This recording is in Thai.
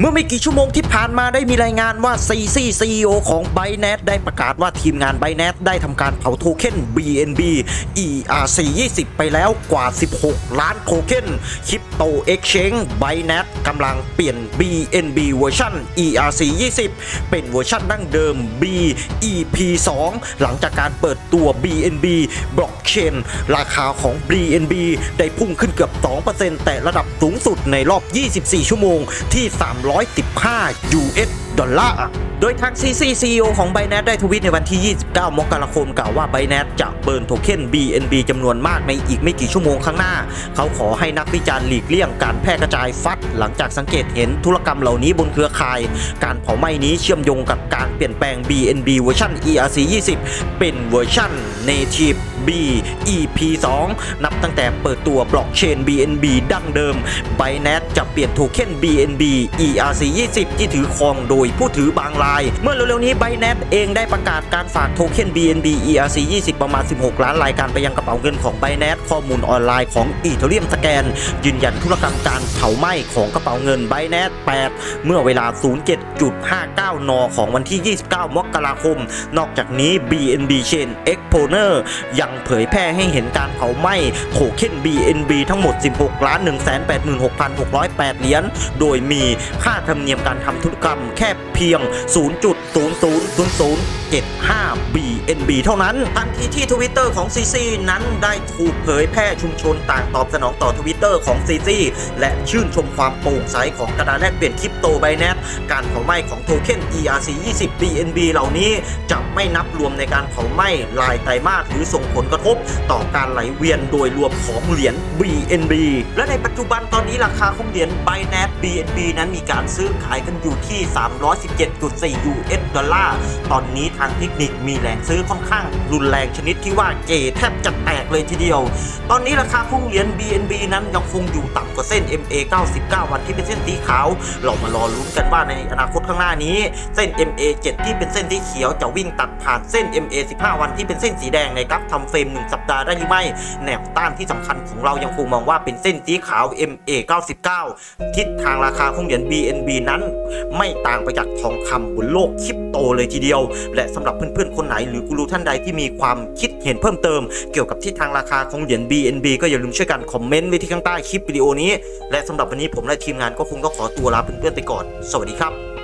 เมื่อไม่กี่ชั่วโมงที่ผ่านมาได้มีรายงานว่า CC CEO ของ b i n a n c e ได้ประกาศว่าทีมงาน b i n a n c e ได้ทำการเผาโทเค็น BNB ERC 20ไปแล้วกว่า 16 ล้านโทเค็นคริปโต Exchange b i n a n c e กำลังเปลี่ยน BNB เวอร์ชัน ERC 20เป็นเวอร์ชันดั้งเดิม BEP 2หลังจากการเปิดตัว BNB Blockchain ราคาของ BNB ได้พุ่งขึ้นเกือบ 2%แต่ระดับสูงสุดในรอบ 24 ชั่วโมงที่3 315 US ดอลลาร์ โดยทาง CC CEO ของ Binance ได้ทวีตในวันที่ 29 มกราคมกล่าวว่า Binance จะเบิร์นโทเค็น BNB จำนวนมากในอีกไม่กี่ชั่วโมงข้างหน้า เขาขอให้นักวิจารณ์หลีกเลี่ยงการแพร่กระจายฟัด หลังจากสังเกตเห็นธุรกรรมเหล่านี้บนเครือข่าย การเผาไหม้นี้เชื่อมโยงกับการเปลี่ยนแปลง BNB เวอร์ชัน ERC 20 เป็นเวอร์ชัน Native BEP 2นับตั้งแต่เปิดตัวบล็อกเชน BNB ดั้งเดิม Binance จะเปลี่ยนโทเค็น BNB ERC 20ที่ถือครองโดยผู้ถือบางราย เมื่อเร็วๆนี้ Binance เองได้ประกาศการฝากโทเค็น BNB ERC 20 ประมาณ 16 ล้านรายการไปยังกระเป๋าเงินของ Binance ข้อมูลออนไลน์ของ Ethereum Scan ยืนยันธุรกรรมการเผาไหม้ของกระเป๋าเงิน Binance 8เมื่อเวลา 07.59 น ของวันที่ 29 มกราคม นอกจากนี้ BNB Chain Exponer ยังเผยแพร่ให้เห็นการเผาไหม้โทเค็น BNB ทั้งหมด 16 ล้าน 186,608 เหรียญ โดยมีค่าธรรมเนียมการทำธุรกรรมแค่เพียง 0.0000 75BNB เท่านั้นทันทีที่ทวิตเตอร์ของซีซีนั้นได้ถูกเผยแพร่ชุมชนต่างตอบสนองต่อทวิตเตอร์ของซีซีและชื่นชมความโปร่งใสของกระดาษแลกเปลี่ยนคริปโตไบแนทการเผาไหม้ของโทเค็น ERC 20 BNB เหล่านี้จะไม่นับรวมในการเผาไหม้ลายไตรมาสหรือส่งผลกระทบต่อการไหลเวียนโดยรวมของเหรียญ BNB และในปัจจุบันตอนนี้ราคาของเหรียญ Binance BNB นั้นมีการซื้อขายกันอยู่ที่ 317.4 US ดอลลาร์ ตอนนี้ทางเทคนิคมีแรงซื้อค่อนข้างรุนแรงชนิดที่ว่าเจแทบจะแตกเลยทีเดียว ตอนนี้ราคาของเหรียญ BNB นั้นยังคงอยู่ต่ำกว่าเส้น MA 99 วันที่เป็นเส้นสีขาว เรามารอลุ้นกันว่าในอนาคตข้างหน้านี้ เส้น MA 7 ที่เป็นเส้นสีเขียวจะวิ่งตัดผ่านเส้น MA 15 วันที่เป็นเส้นสีแดงในกราฟทำเฟรม 1 สัปดาห์ได้หรือไม่แนวต้านที่สำคัญของเรายังคงมองว่าเป็นเส้นสีขาว MA 99 ทิศทางราคาของเหรียญ BNB นั้น ไม่ต่างไปจากทองคำบนโลกคริปโตเลยทีเดียว และสำหรับเพื่อนๆ คนไหนหรือกูรูท่านใดที่มีความคิดเห็นเพิ่มเติม เกี่ยวกับทิศทางราคาของเหรียญ BNB ก็อย่าลืมช่วยกันคอมเมนต์ไว้ที่ข้างใต้คลิปวิดีโอนี้ และสำหรับวันนี้ผมและทีมงานก็คงต้องขอตัวลาเพื่อนๆไปก่อน สวัสดีครับ